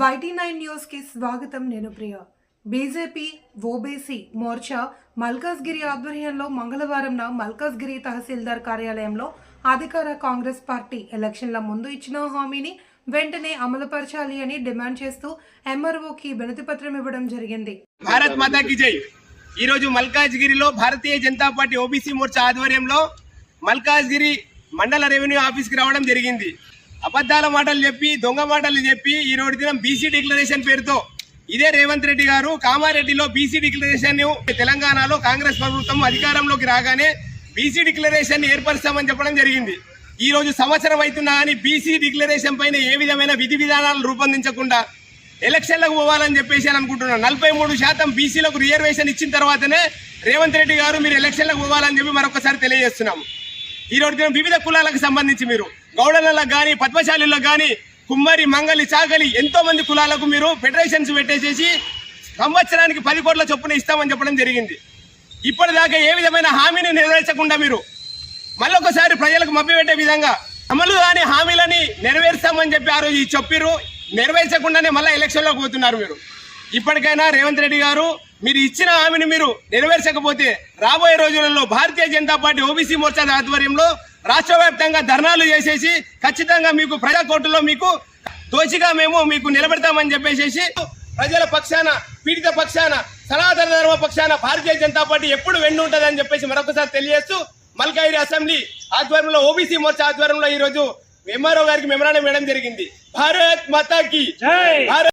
YT nine న్యూస్కి స్వాగతం నేను ప్రియ. బీజేపీ ఓబీసీ మోర్చా మల్కాజ్గిరి ఆధ్వర్యంలో మంగళవారంన మల్కాజ్గిరి తహసీల్దార్ కార్యాలయంలో అధికార కాంగ్రెస్ పార్టీ ఎలక్షన్ల ముందు ఇచ్చిన హామీని వెంటనే అమలుపరచాలి అని డిమాండ్ చేస్తూ ఎంఆర్ఓకి వినతి పత్రం ఇవ్వడం జరిగింది. భారత్ మాతా కి జై. ఈరోజు మల్కాజ్గిరిలో భారతీయ జనతా పార్టీ ఓబీసీ మోర్చా ఆధ్వర్యంలో మల్కాజ్గిరి మండల రెవెన్యూ ఆఫీస్కి రావడం జరిగింది. అబద్ధాల మాటలు చెప్పి దొంగ మాటలు చెప్పి ఈ రోజు దినం బీసీ డిక్లరేషన్ పేరుతో ఇదే రేవంత్ రెడ్డి గారు కామారెడ్డిలో బీసీ డిక్లరేషన్ తెలంగాణలో కాంగ్రెస్ ప్రభుత్వం అధికారంలోకి రాగానే బీసీ డిక్లరేషన్ ఏర్పరుస్తామని చెప్పడం జరిగింది. ఈ రోజు సంవత్సరం అవుతున్నా కానీ బీసీ డిక్లరేషన్ పైన ఏ విధమైన విధి విధానాలు రూపొందించకుండా ఎలక్షన్లకు పోవాలని చెప్పేసి అని అనుకుంటున్నాను. నలభై మూడు శాతం బీసీలకు రిజర్వేషన్ ఇచ్చిన తర్వాతనే రేవంత్ రెడ్డి గారు మీరు ఎలక్షన్లకు పోవాలని చెప్పి మరొకసారి తెలియజేస్తున్నాము. ఈ రోజు వివిధ కులాలకు సంబంధించి మీరు గౌడలకు కానీ పద్మశాలిలకు కానీ కుమ్మరి మంగలి చాగలి ఎంతో మంది కులాలకు మీరు ఫెడరేషన్స్ పెట్టేసేసి సంవత్సరానికి పది కోట్ల చొప్పున ఇస్తామని చెప్పడం జరిగింది. ఇప్పటిదాకా ఏ విధమైన హామీని నెరవేర్చకుండా మీరు మళ్ళొకసారి ప్రజలకు మభ్యపెట్టే విధంగా అమలు కాని హామీలని నెరవేర్స్తామని చెప్పి ఆ రోజు చెప్పిర్రు. నెరవేర్చకుండానే మళ్ళీ ఎలక్షన్లోకి పోతున్నారు మీరు. ఇప్పటికైనా రేవంత్ రెడ్డి గారు మీరు ఇచ్చిన హామీని మీరు నెరవేర్చకపోతే రాబోయే రోజులలో భారతీయ జనతా పార్టీ ఓబీసీ మోర్చా ఆధ్వర్యంలో రాష్ట్ర వ్యాప్తంగా ధర్నాలు చేసేసి ఖచ్చితంగా మీకు ప్రజా కోర్టులో మీకు దోషిగా మేము మీకు నిలబెడతామని చెప్పేసి ప్రజల పక్షాన పీడిత పక్షాన సనాతన ధర్మ పక్షాన భారతీయ జనతా పార్టీ ఎప్పుడు వెన్ను ఉంటుందని చెప్పేసి మరొకసారి తెలియజేస్తూ మల్కాయిరి అసెంబ్లీ ఆధ్వర్యంలో ఓబీసీ మోర్చా ఆధ్వర్యంలో ఈ రోజు ఎంఆర్ఓ గారికి మెమరాండం వేయడం జరిగింది. భారత్ మాతాకి! భారత్